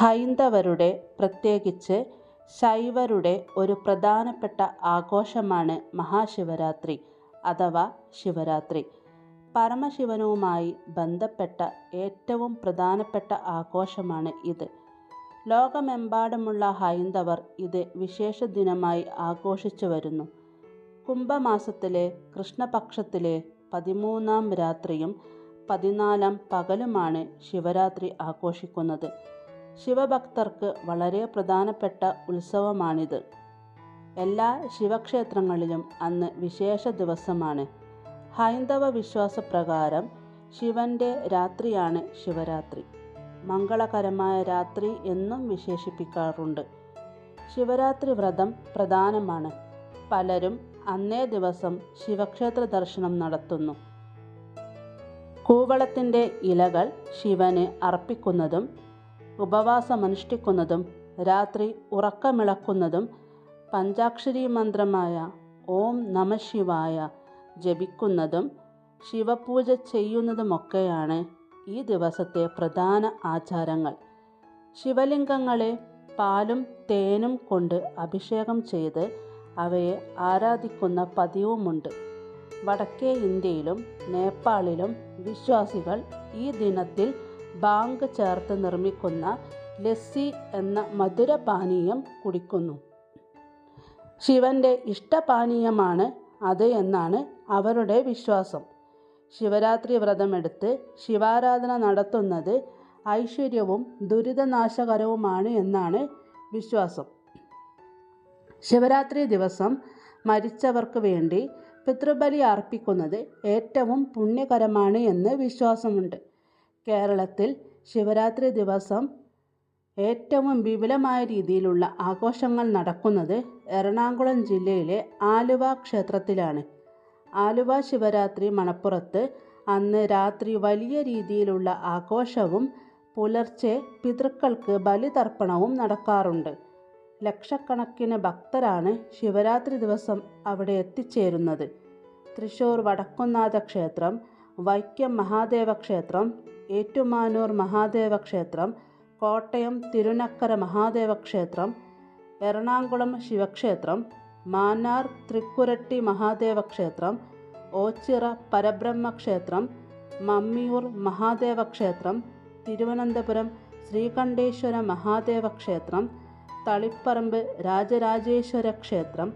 ഹൈന്ദവരുടെ പ്രത്യേകിച്ച് ശൈവരുടെ ഒരു പ്രധാനപ്പെട്ട ആഘോഷമാണ് മഹാശിവരാത്രി അഥവാ ശിവരാത്രി. പരമശിവനുമായി ബന്ധപ്പെട്ട ഏറ്റവും പ്രധാനപ്പെട്ട ആഘോഷമാണ് ഇത്. ലോകമെമ്പാടുമുള്ള ഹൈന്ദവർ ഇത് വിശേഷ ദിനമായി ആഘോഷിച്ചു വരുന്നു കുംഭമാസത്തിലെ കൃഷ്ണപക്ഷത്തിലെ പതിമൂന്നാം രാത്രിയും പതിനാലാം പകലുമാണ് ശിവരാത്രി ആഘോഷിക്കുന്നത്. ശിവഭക്തർക്ക് വളരെ പ്രധാനപ്പെട്ട ഉത്സവമാണിത്. എല്ലാ ശിവക്ഷേത്രങ്ങളിലും അന്ന് വിശേഷ ദിവസമാണ്. ഹൈന്ദവ വിശ്വാസപ്രകാരം ശിവന്റെ രാത്രിയാണ് ശിവരാത്രി. മംഗളകരമായ രാത്രി എന്നും വിശേഷിപ്പിക്കാറുണ്ട്. ശിവരാത്രി വ്രതം പ്രധാനമാണ്. പലരും അന്നേ ദിവസം ശിവക്ഷേത്ര ദർശനം നടത്തുന്നു. കൂവളത്തിന്റെ ഇലകൾ ശിവന് അർപ്പിക്കുന്നതും ഉപവാസമനുഷ്ഠിക്കുന്നതും രാത്രി ഉറക്കമിളക്കുന്നതും പഞ്ചാക്ഷരി മന്ത്രമായ ഓം നമഃശിവായ ജപിക്കുന്നതും ശിവപൂജ ചെയ്യുന്നതുമൊക്കെയാണ് ഈ ദിവസത്തെ പ്രധാന ആചാരങ്ങൾ. ശിവലിംഗങ്ങളെ പാലും തേനും കൊണ്ട് അഭിഷേകം ചെയ്ത് അവയെ ആരാധിക്കുന്ന പതിവുമുണ്ട്. വടക്കേ ഇന്ത്യയിലും നേപ്പാളിലും വിശ്വാസികൾ ഈ ദിനത്തിൽ ഭാംഗ് ചേർത്ത് നിർമ്മിക്കുന്ന ലസ്സി എന്ന മധുരപാനീയം കുടിക്കുന്നു. ശിവന്റെ ഇഷ്ടപാനീയമാണ് അത് എന്നാണ് അവരുടെ വിശ്വാസം. ശിവരാത്രി വ്രതമെടുത്ത് ശിവാരാധന നടത്തുന്നത് ഐശ്വര്യവും ദുരിതനാശകരവുമാണ് എന്നാണ് വിശ്വാസം. ശിവരാത്രി ദിവസം മരിച്ചവർക്ക് വേണ്ടി പിതൃബലി അർപ്പിക്കുന്നത് ഏറ്റവും പുണ്യകരമാണ് എന്ന് വിശ്വാസമുണ്ട്. കേരളത്തിൽ ശിവരാത്രി ദിവസം ഏറ്റവും വിപുലമായ രീതിയിലുള്ള ആഘോഷങ്ങൾ നടക്കുന്നത് എറണാകുളം ജില്ലയിലെ ആലുവ ക്ഷേത്രത്തിലാണ്. ആലുവ ശിവരാത്രി മണപ്പുറത്ത് അന്ന് രാത്രി വലിയ രീതിയിലുള്ള ആഘോഷവും പുലർച്ചെ പിതൃക്കൾക്ക് ബലിതർപ്പണവും നടക്കാറുണ്ട്. ലക്ഷക്കണക്കിന് ഭക്തരാണ് ശിവരാത്രി ദിവസം അവിടെ എത്തിച്ചേരുന്നത്. തൃശ്ശൂർ വടക്കുന്നാഥ ക്ഷേത്രം, വൈക്കം മഹാദേവ ക്ഷേത്രം, ഏറ്റുമാനൂർ മഹാദേവ ക്ഷേത്രം, കോട്ടയം തിരുനക്കര മഹാദേവ ക്ഷേത്രം, എറണാകുളം ശിവക്ഷേത്രം, മാന്നാർ തൃക്കുരട്ടി മഹാദേവ ക്ഷേത്രം, ഓച്ചിറ പരബ്രഹ്മ ക്ഷേത്രം, മമ്മിയൂർ മഹാദേവ ക്ഷേത്രം, തിരുവനന്തപുരം ശ്രീകണ്ഠേശ്വര മഹാദേവ ക്ഷേത്രം, തളിപ്പറമ്പ് രാജരാജേശ്വര ക്ഷേത്രം,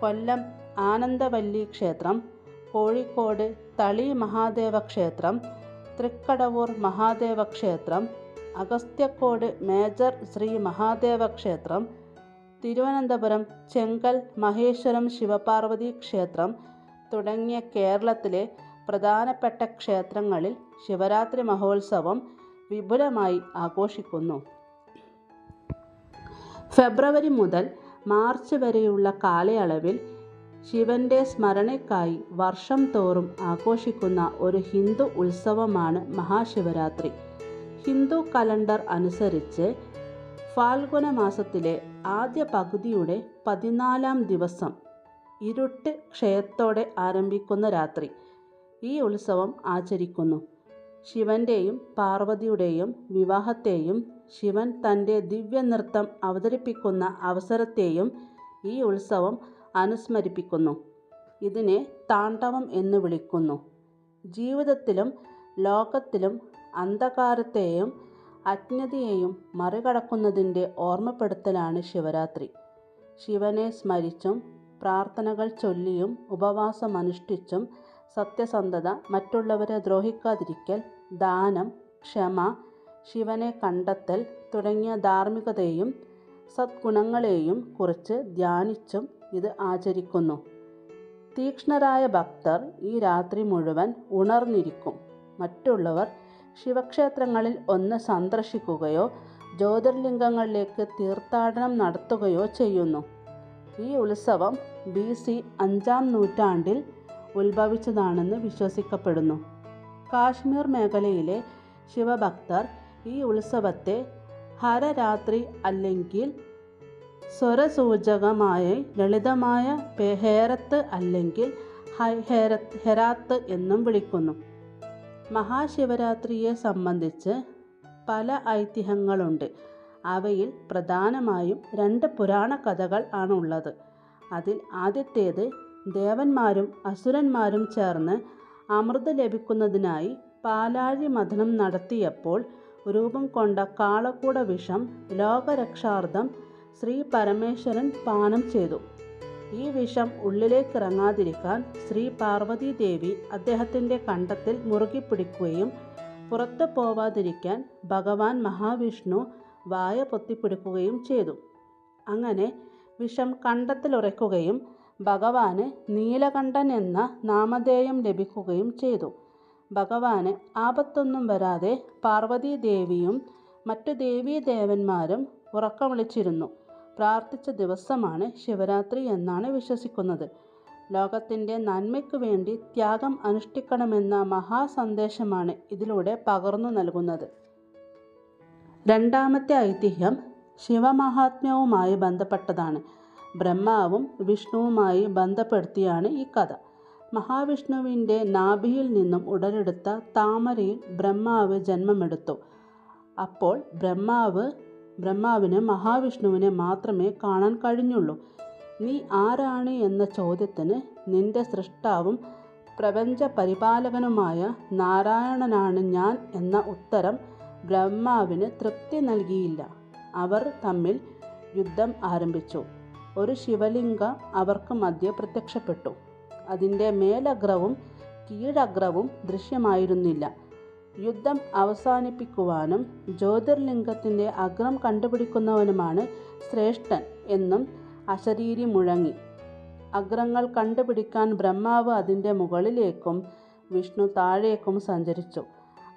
കൊല്ലം ആനന്ദവല്ലി ക്ഷേത്രം, കോഴിക്കോട് തളി മഹാദേവ ക്ഷേത്രം, തൃക്കടവൂർ മഹാദേവ ക്ഷേത്രം, അഗസ്ത്യക്കോട് മേജർ ശ്രീ മഹാദേവ ക്ഷേത്രം, തിരുവനന്തപുരം ചെങ്കൽ മഹേശ്വരം ശിവപാർവതി ക്ഷേത്രം തുടങ്ങിയ കേരളത്തിലെ പ്രധാനപ്പെട്ട ക്ഷേത്രങ്ങളിൽ ശിവരാത്രി മഹോത്സവം വിപുലമായി ആഘോഷിക്കുന്നു. ഫെബ്രുവരി മുതൽ മാർച്ച് വരെയുള്ള കാലയളവിൽ ശിവന്റെ സ്മരണയ്ക്കായി വർഷം തോറും ആഘോഷിക്കുന്ന ഒരു ഹിന്ദു ഉത്സവമാണ് മഹാശിവരാത്രി. ഹിന്ദു കലണ്ടർ അനുസരിച്ച് ഫാൽഗുന മാസത്തിലെ ആദ്യ പകുതിയുടെ പതിനാലാം ദിവസം ഇരുട്ട് ക്ഷയത്തോടെ ആരംഭിക്കുന്ന രാത്രി ഈ ഉത്സവം ആചരിക്കുന്നു. ശിവന്റെയും പാർവതിയുടെയും വിവാഹത്തെയും ശിവൻ തന്റെ ദിവ്യനൃത്തം അവതരിപ്പിക്കുന്ന അവസരത്തെയും ഈ ഉത്സവം അനുസ്മരിപ്പിക്കുന്നു. ഇതിനെ താണ്ഡവം എന്ന് വിളിക്കുന്നു. ജീവിതത്തിലും ലോകത്തിലും അന്ധകാരത്തെയും അജ്ഞതയെയും മറികടക്കുന്നതിന്റെ ഓർമ്മപ്പെടുത്തലാണ് ശിവരാത്രി. ശിവനെ സ്മരിച്ചും പ്രാർത്ഥനകൾ ചൊല്ലിയും ഉപവാസമനുഷ്ഠിച്ചും സത്യസന്ധത, മറ്റുള്ളവരെ ദ്രോഹിക്കാതിരിക്കൽ, ദാനം, ക്ഷമ, ശിവനെ കണ്ടെത്തൽ തുടങ്ങിയ ധാർമ്മികതയെയും സദ്ഗുണങ്ങളെയും കുറിച്ച് ധ്യാനിച്ചും ഇത് ആചരിക്കുന്നു. തീക്ഷ്ണരായ ഭക്തർ ഈ രാത്രി മുഴുവൻ ഉണർന്നിരിക്കും. മറ്റുള്ളവർ ശിവക്ഷേത്രങ്ങളിൽ ഒന്ന് സന്ദർശിക്കുകയോ ജ്യോതിർലിംഗങ്ങളിലേക്ക് തീർത്ഥാടനം നടത്തുകയോ ചെയ്യുന്നു. ഈ ഉത്സവം ബി. സി. അഞ്ചാം നൂറ്റാണ്ടിൽ ഉത്ഭവിച്ചതാണെന്ന് വിശ്വസിക്കപ്പെടുന്നു. കാശ്മീർ മേഖലയിലെ ശിവഭക്തർ ഈ ഉത്സവത്തെ ഹരരാത്രി അല്ലെങ്കിൽ സ്വരസൂചകമായ ലളിതമായ ഹേരത്ത് അല്ലെങ്കിൽ ഹെരാത്ത് എന്നും വിളിക്കുന്നു. മഹാശിവരാത്രിയെ സംബന്ധിച്ച് പല ഐതിഹ്യങ്ങളുണ്ട്. അവയിൽ പ്രധാനമായും രണ്ട് പുരാണ കഥകൾ ആണുള്ളത് അതിൽ ആദ്യത്തേത് ദേവന്മാരും അസുരന്മാരും ചേർന്ന് അമൃത് ലഭിക്കുന്നതിനായി പാലാഴി മഥനം നടത്തിയപ്പോൾ രൂപം കൊണ്ട കാളക്കൂട വിഷം ലോകരക്ഷാർത്ഥം ശ്രീ പരമേശ്വരൻ പാനം ചെയ്തു. ഈ വിഷം ഉള്ളിലേക്ക് ഉള്ളിലേക്കിറങ്ങാതിരിക്കാൻ ശ്രീ പാർവതി ദേവി അദ്ദേഹത്തിന്റെ കണ്ടത്തിൽ മുറുകി പിടിക്കുകയും പുറത്തു പോവാതിരിക്കാൻ ഭഗവാൻ മഹാവിഷ്ണു വായ പൊത്തിപ്പിടിക്കുകയും ചെയ്തു. അങ്ങനെ വിഷം കണ്ടത്തിലുറയ്ക്കുകയും ഭഗവാന് നീലകണ്ഠൻ എന്ന നാമധേയം ലഭിക്കുകയും ചെയ്തു. ഭഗവാന് ആപത്തൊന്നും വരാതെ പാർവതീദേവിയും മറ്റു ദേവീദേവന്മാരും ഉറക്കം വിളിച്ചിരുന്നു. പ്രാർത്ഥിച്ച ദിവസമാണ് ശിവരാത്രി എന്നാണ് വിശ്വസിക്കുന്നത്. ലോകത്തിന്റെ നന്മയ്ക്കു വേണ്ടി ത്യാഗം അനുഷ്ഠിക്കണമെന്ന മഹാസന്ദേശമാണ് ഇതിലൂടെ പകർന്നു നൽകുന്നത്. രണ്ടാമത്തെ ഐതിഹ്യം ശിവമഹാത്മ്യവുമായി ബന്ധപ്പെട്ടതാണ്. ബ്രഹ്മാവും വിഷ്ണുവുമായി ബന്ധപ്പെടുത്തിയാണ് ഈ കഥ. മഹാവിഷ്ണുവിന്റെ നാഭിയിൽ നിന്നും ഉടലെടുത്ത താമരയിൽ ബ്രഹ്മാവ് ജന്മമെടുത്തു. അപ്പോൾ ബ്രഹ്മാവ് ബ്രഹ്മാവിന് മഹാവിഷ്ണുവിനെ മാത്രമേ കാണാൻ കഴിഞ്ഞുള്ളൂ. നീ ആരാണ്? എന്ന ചോദ്യത്തിന് നിന്റെ സൃഷ്ടാവും പ്രപഞ്ച പരിപാലകനുമായ നാരായണനാണ് ഞാൻ എന്ന ഉത്തരം ബ്രഹ്മാവിന് തൃപ്തി നൽകിയില്ല. അവർ തമ്മിൽ യുദ്ധം ആരംഭിച്ചു. ഒരു ശിവലിംഗ അവർക്ക് മധ്യ പ്രത്യക്ഷപ്പെട്ടു. അതിന്റെ മേലഗ്രവും കീഴഗ്രവും ദൃശ്യമായിരുന്നില്ല. യുദ്ധം അവസാനിപ്പിക്കുവാനും ജ്യോതിർലിംഗത്തിന്റെ അഗ്രം കണ്ടുപിടിക്കുന്നവനുമാണ് ശ്രേഷ്ഠൻ എന്നും അശരീരി മുഴങ്ങി. അഗ്രങ്ങൾ കണ്ടുപിടിക്കാൻ ബ്രഹ്മാവ് അതിന്റെ മുകളിലേക്കും വിഷ്ണു താഴേക്കും സഞ്ചരിച്ചു.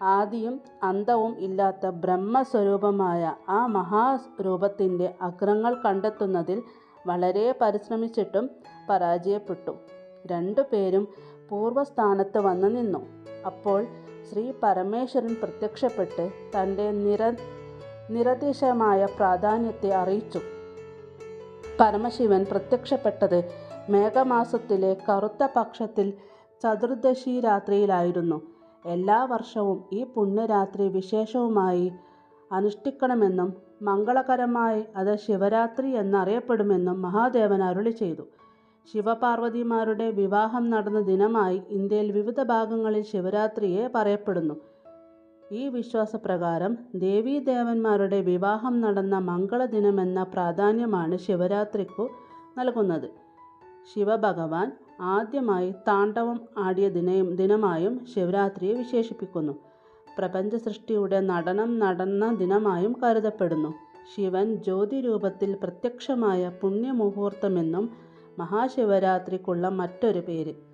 ആദിയും അന്തവും ഇല്ലാത്ത ബ്രഹ്മസ്വരൂപമായ ആ മഹാരൂപത്തിന്റെ അഗ്രങ്ങൾ കണ്ടെത്തുന്നതിൽ വളരെ പരിശ്രമിച്ചിട്ടും പരാജയപ്പെട്ടു. രണ്ടുപേരും പൂർവസ്ഥാനത്ത് വന്നു നിന്നു. അപ്പോൾ ശ്രീ പരമേശ്വരൻ പ്രത്യക്ഷപ്പെട്ട് തന്റെ നിര നിരതിശയമായ പ്രാധാന്യത്തെ അറിയിച്ചു. പരമശിവൻ പ്രത്യക്ഷപ്പെട്ടത് മേഘമാസത്തിലെ കറുത്ത പക്ഷത്തിൽ ചതുർദശി രാത്രിയിലായിരുന്നു. എല്ലാ വർഷവും ഈ പുണ്യരാത്രി വിശേഷവുമായി അനുഷ്ഠിക്കണമെന്നും മംഗളകരമായി അത് ശിവരാത്രി എന്നറിയപ്പെടുമെന്നും മഹാദേവൻ അരുളി ചെയ്തു. ശിവപാർവതിമാരുടെ വിവാഹം നടന്ന ദിനമായി ഇന്ത്യയിൽ വിവിധ ഭാഗങ്ങളിൽ ശിവരാത്രിയെ പറയപ്പെടുന്നു. ഈ വിശ്വാസപ്രകാരം ദേവീദേവന്മാരുടെ വിവാഹം നടന്ന മംഗളദിനമെന്ന പ്രാധാന്യമാണ് ശിവരാത്രിക്കു നൽകുന്നത്. ശിവഭഗവാൻ ആദ്യമായി താണ്ഡവം ആടിയ ദിനയും ദിനമായും ശിവരാത്രിയെ വിശേഷിപ്പിക്കുന്നു. പ്രപഞ്ച സൃഷ്ടിയുടെ നടനം നടന്ന ദിനമായും കരുതപ്പെടുന്നു. ശിവൻ ജ്യോതി രൂപത്തിൽ പ്രത്യക്ഷമായ പുണ്യമുഹൂർത്തമെന്നും മഹാശിവരാത്രിക്കുള്ള മറ്റൊരു പേര്.